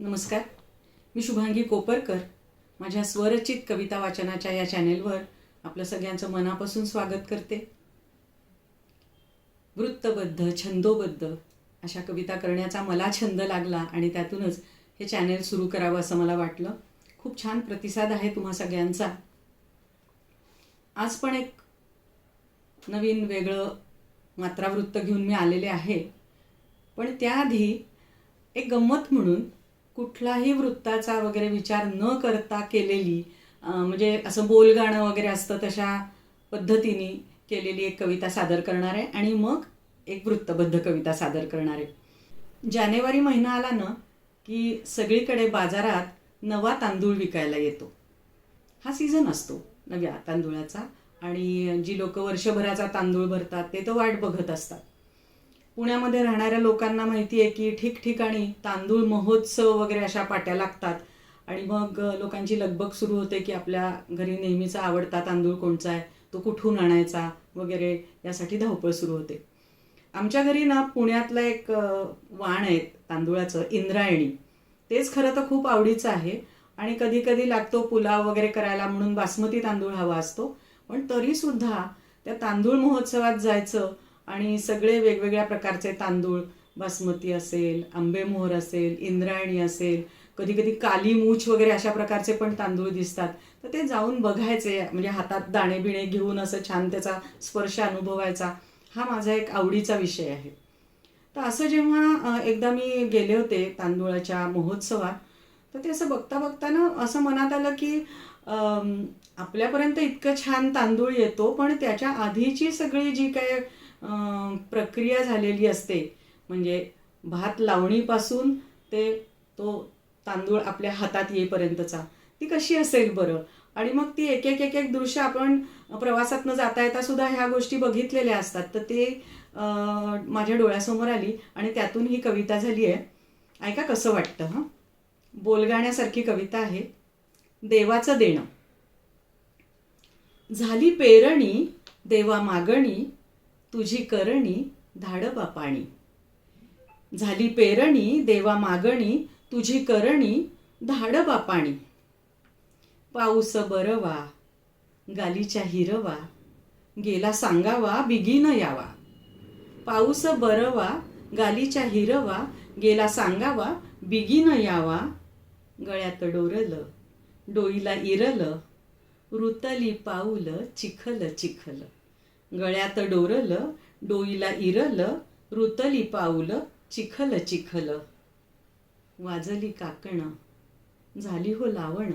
नमस्कार. मी शुभांगी कोपरकर. माझ्या स्वरचित कविता वाचनाच्या या चॅनेलवर आपलं सगळ्यांचं मनापासून स्वागत करते. वृत्तबद्ध छंदोबद्ध अशा कविता करण्याचा मला छंद लागला आणि त्यातूनच हे चॅनेल सुरू करावं असं मला वाटलं. खूप छान प्रतिसाद आहे तुम्हा सगळ्यांचा. आज पण एक नवीन वेगळं मात्रावृत्त घेऊन मी आलेले आहे. पण त्याआधी एक गंमत म्हणून कुठलाही वृत्ताचा वगैरे विचार न करता केलेली म्हणजे असं बोलगाणं वगैरे असतं तशा पद्धतीने केलेली एक कविता सादर करणार आहे आणि मग एक वृत्तबद्ध कविता सादर करणार. आहे जानेवारी महिना आला ना की सगळीकडे बाजारात नवा तांदूळ विकायला येतो. हा सीझन असतो नव्या तांदूळाचा. आणि जी लोक वर्षभराचा तांदूळ भरतात ते तर वाट बघत असतात. पुण्यामध्ये राहणाऱ्या लोकांना माहिती आहे की ठिकठिकाणी तांदूळ महोत्सव वगैरे अशा पाट्या लागतात. आणि मग लोकांची लगबग सुरू होते की आपल्या घरी नेहमीचा आवडता तांदूळ कोणचा आहे? तो कुठून आणायचा? वगैरे यासाठी धावपळ सुरू होते. आमच्या घरी ना पुण्यातला एक वाण आहे तांदूळाचं इंद्रायणी. तेच खरं तर खूप आवडीचं आहे. आणि कधी कधी लागतो पुलाव वगैरे करायला म्हणून बासमती तांदूळ हवा असतो. पण तरी सुद्धा त्या तांदूळ महोत्सवात जायचं आणि सगळे वेगवेगळ्या प्रकारचे तांदूळ बासमती असेल आंबेमोहर असेल इंद्रायणी असेल कधी कधी काली मूछ वगैरे अशा प्रकारचे पण तांदूळ दिसतात. तर ते जाऊन बघायचे म्हणजे हातात दाणे बिणे घेऊन असं छान त्याचा स्पर्श अनुभवायचा हा माझा एक आवडीचा विषय आहे. तर असं जेव्हा एकदा मी गेले होते तांदूळाच्या महोत्सवात तर ते असं बघता बघताना असं मनात आलं की आपल्यापर्यंत इतकं छान तांदूळ येतो पण त्याच्या आधीची सगळी जी काय प्रक्रिया झालेली असते. म्हणजे भात लावणीपासून ते तो तांदूळ आपल्या हातात येईपर्यंतचा. ती कशी असेल बरं? आणि मग ती एक एक एक एक दृश्य आपण प्रवासातनं जाता येता सुद्धा ह्या गोष्टी बघितलेल्या असतात. तर ते माझ्या डोळ्यासमोर आली आणि त्यातून ही कविता झाली आहे. ऐका कसं वाटतं हां? बोलगाण्यासारखी कविता आहे. देवाचं देणं. झाली पेरणी देवा मागणी तुझी करणी धाडबा पाणी झाली पेरणी देवा मागणी तुझी करणी धाडबा पाणी पाऊस बरवा गालीच्या हिरवा गेला सांगावा बिगीन यावा. पाऊस बरवा गालीच्या हिरवा गेला सांगावा बिगीन यावा. गळ्यात डोरलं डोईला इरलं रुतली पाऊल चिखल चिखल. गळ्यात डोरलं डोईला इरलं रुतली पाऊल चिखल चिखल. वाजली काकणं झाली हो लावण.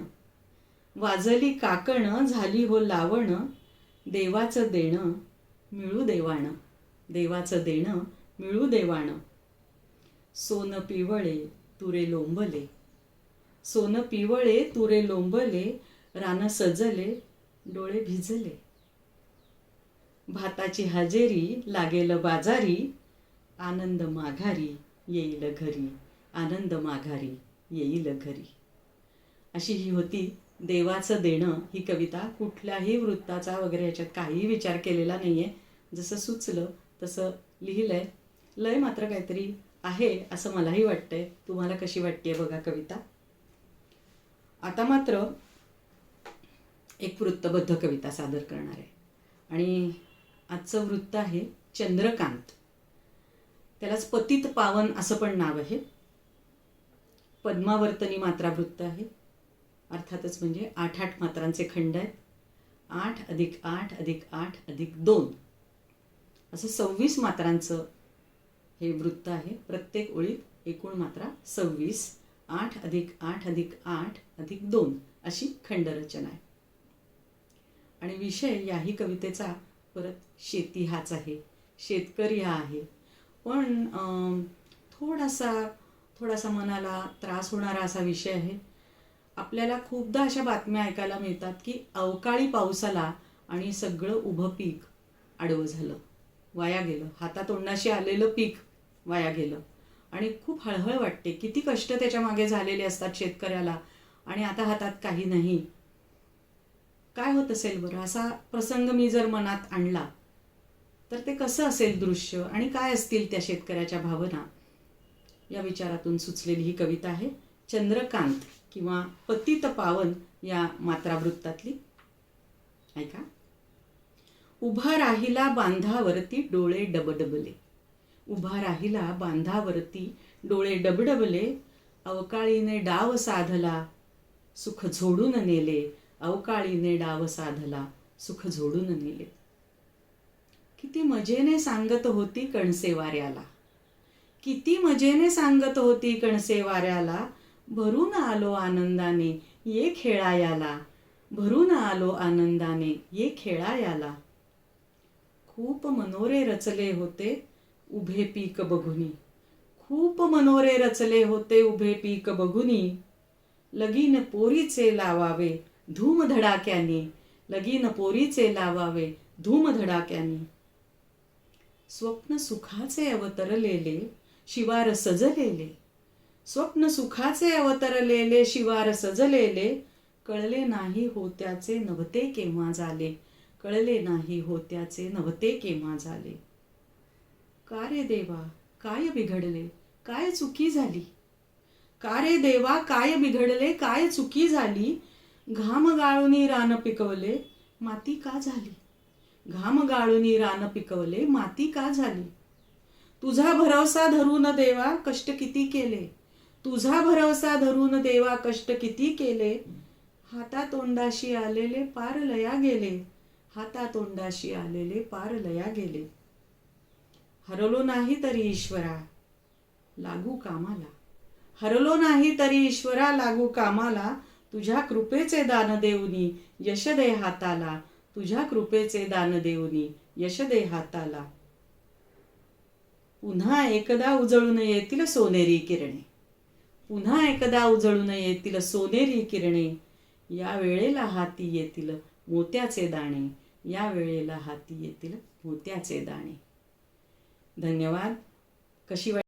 वाजली काकणं झाली हो लावण देवाचं देणं मिळू देवाणं. देवाचं देणं मिळू देवाणं. सोनं पिवळे तुरे लोंबले. सोनं पिवळे तुरे लोंबले रानं सजले डोळे भिजले. भाताची हजेरी लागेल बाजारी आनंद माघारी येईल घरी. आनंद माघारी येईल घरी. अशी ही होती देवाचं देणं. ही कविता कुठल्याही वृत्ताचा वगैरे याच्यात काहीही विचार केलेला नाही आहे जसं सुचलं तसं लिहिलंय. लय मात्र काहीतरी आहे असं मलाही वाटतंय. तुम्हाला कशी वाटते बघा कविता? आता मात्र एक वृत्तबद्ध कविता सादर करणार आहे. आणि आजचं वृत्त आहे चंद्रकांत. त्यालाच पतित पावन असं पण नाव आहे. पद्मावर्तनी मात्रा वृत्त आहे. अर्थातच म्हणजे आठ आठ मात्रांचे खंड आहेत. आठ अधिक आठ अधिक आठ अधिक दोन. असं सव्वीस मात्रांचं हे वृत्त आहे. प्रत्येक ओळीत एकूण मात्रा सव्वीस आठ अधिक आठ अधिक आठ अधिक दोन अशी खंडरचना आहे. आणि विषय याही कवितेचा परत शेती हाच आहे शेतकरी हा आहे. पण थोडासा थोडासा मनाला त्रास होणारा असा विषय आहे. आपल्याला खूपदा अशा बातम्या ऐकायला मिळतात की अवकाळी पावसाला आणि सगळं उभं पीक आडवं झालं वाया गेलं. हातातोंडाशी आलेलं पीक वाया गेलं. आणि खूप हळहळ वाटते. किती कष्ट त्याच्यामागे झालेले असतात शेतकऱ्याला आणि आता हातात काही नाही. काय होत असेल बरं? असा प्रसंग मी जर मनात आणला तर ते कसं असेल दृश्य आणि काय असतील त्या शेतकऱ्याच्या भावना? या विचारातून सुचलेली ही कविता आहे चंद्रकांत किंवा पतित पावन या मात्रावृत्तातली. ऐका. उभा राहिला बांधावरती डोळे डबडबले. उभा राहिला बांधावरती डोळे डबडबले. अवकाळीने डाव साधला सुख झोडून नेले. अवकाळीने डाव साधला सुख झोडून नेले. किती मजेने सांगत होती कणसे वाऱ्याला किती मजेने सांगत होती कणसे वाऱ्याला भरून आलो आनंदाने ये खेळायाला. भरून आलो आनंदाने ये खेळायाला. खूप मनोरे रचले होते उभे पीक बघुनी. खूप मनोरे रचले होते उभे पीक बघुनी. लगीन पोरीचे लावावे धूमधडाक्याने लगीन पोरीचे लावावे धूमधडाक्याने. स्वप्न सुखाचे अवतरलेले शिवार सजलेले. स्वप्न सुखाचे अवतरलेले शिवार सजलेले. कळले नाही होत्याचे नव्हते केव्हा झाले. कळले नाही होत्याचे नव्हते केव्हा झाले. का रे देवा काय बिघडले? काय चुकी झाली? का रे देवा काय बिघडले? काय चुकी झाली? घाम गाळूनी रान पिकवले माती का झाली? घाम गाळूनी रान पिकवले माती का झाली? तुझा भरवसा धरून देवा कष्ट किती केले? तुझा भरवसा धरून देवा कष्ट किती केले? हातातोंडाशी आलेले पार लया गेले. हातातोंडाशी आलेले पार लया गेले. हरलो नाही तरी ईश्वरा लागू कामाला. हरलो नाही तरी ईश्वरा लागू कामाला. तुझ्या कृपेचे दान देऊनी यश दे हाताला. तुझ्या कृपेचे दान देऊनी यश दे हाताला. पुन्हा एकदा उजळून येतील सोनेरी किरणे. पुन्हा एकदा उजळून येतील सोनेरी किरणे. या वेळेला हाती येतील मोत्याचे दाणे. या वेळेला हाती येतील मोत्याचे दाणे. धन्यवाद. कशी वाट